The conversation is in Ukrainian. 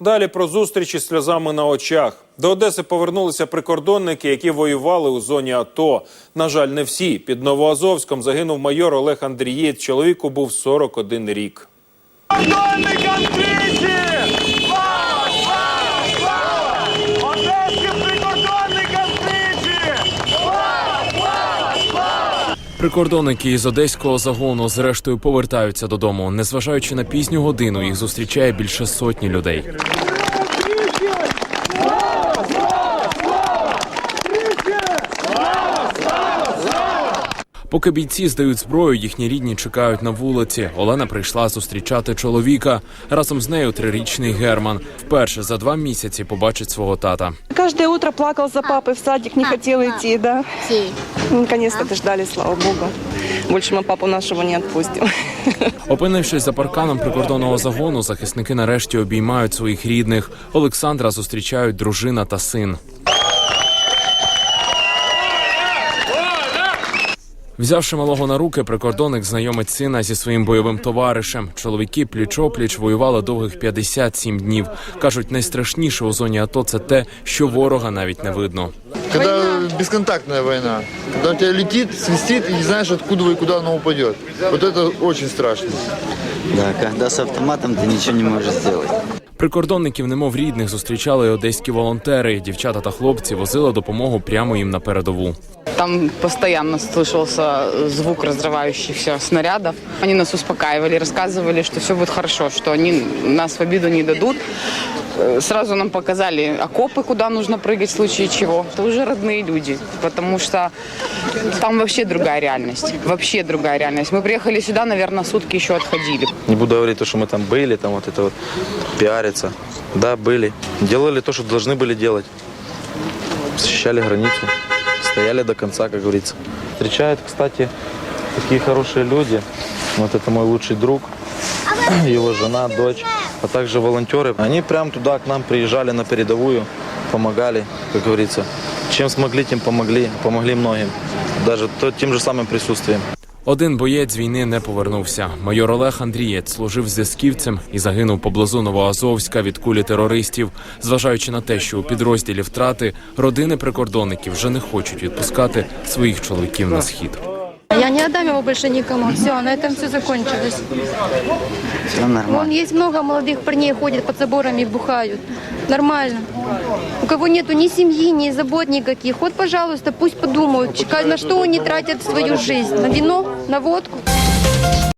Далі про зустрічі сльозами на очах. До Одеси повернулися прикордонники, які воювали у зоні АТО. На жаль, не всі. Під Новоазовськом загинув майор Олег Андрієць. Чоловіку був 41 рік. Прикордонникам тричі! Слава! Слава! Слава! Одеським прикордонникам тричі! Слава! Слава! Слава! Прикордонники із одеського загону зрештою повертаються додому. Незважаючи на пізню годину, їх зустрічає більше сотні людей. Поки бійці здають зброю, їхні рідні чекають на вулиці. Олена прийшла зустрічати чоловіка. Разом з нею трирічний Герман. Вперше за два місяці побачить свого тата. Каждое утро плакал за папой, в садик не хотел идти, да. Ну, Наконец-то дождались, слава богу. Больше мы папу нашего не отпустим. Опинившись за парканом прикордонного загону, захисники нарешті обіймають своїх рідних. Олександра зустрічають дружина та син. Взявши малого на руки, прикордонник знайомить сина зі своїм бойовим товаришем. Чоловіки пліч-опліч воювали довгих 57 днів. кажуть, найстрашніше у зоні АТО це те, що ворога навіть не видно. Когда бесконтактная война, когда у тебя летит, свистит и не знаешь, откуда и куда оно упадет. Вот это очень страшно. Да, когда с автоматом ты ничего не можешь сделать. Прикордонників, немов рідних, зустрічали й одеські волонтери. Дівчата та хлопці возили допомогу прямо їм на передову. Там постоянно слышался звук разрывающихся снарядов. Они нас успокаивали, рассказывали, что все будет хорошо, что они нас в обиду не дадут. Э, Сразу нам показали окопы, куда нужно прыгать в случае чего. Это уже родные люди, потому что там вообще другая реальность. Вообще другая реальность. Мы приехали сюда, наверное, сутки еще отходили. Не буду говорить то, что мы там были, там вот это вот пиариться. Да, были. Делали то, что должны были делать. Защищали границу. Стояли до конца, как говорится. Встречают, кстати, такие хорошие люди. Вот это мой лучший друг, его жена, дочь, а также волонтеры. Они прям туда к нам приезжали на передовую, помогали, как говорится. Чем смогли, тем помогли. Помогли многим. Даже тем же самым присутствием. Один боєць війни не повернувся. Майор Олег Андрієць служив зв'язківцем і загинув поблизу Новоазовська від кулі терористів. Зважаючи на те, що у підрозділі втрати родини прикордонників вже не хочуть відпускати своїх чоловіків на схід. Не отдам его больше никому. Все, на этом все закончилось. Все Вон нормально. есть много молодых парней, ходят под заборами, бухают. Нормально. У кого нету ни семьи, ни забот никаких. Вот, пожалуйста, пусть подумают, на что они тратят свою жизнь. На вино, на водку.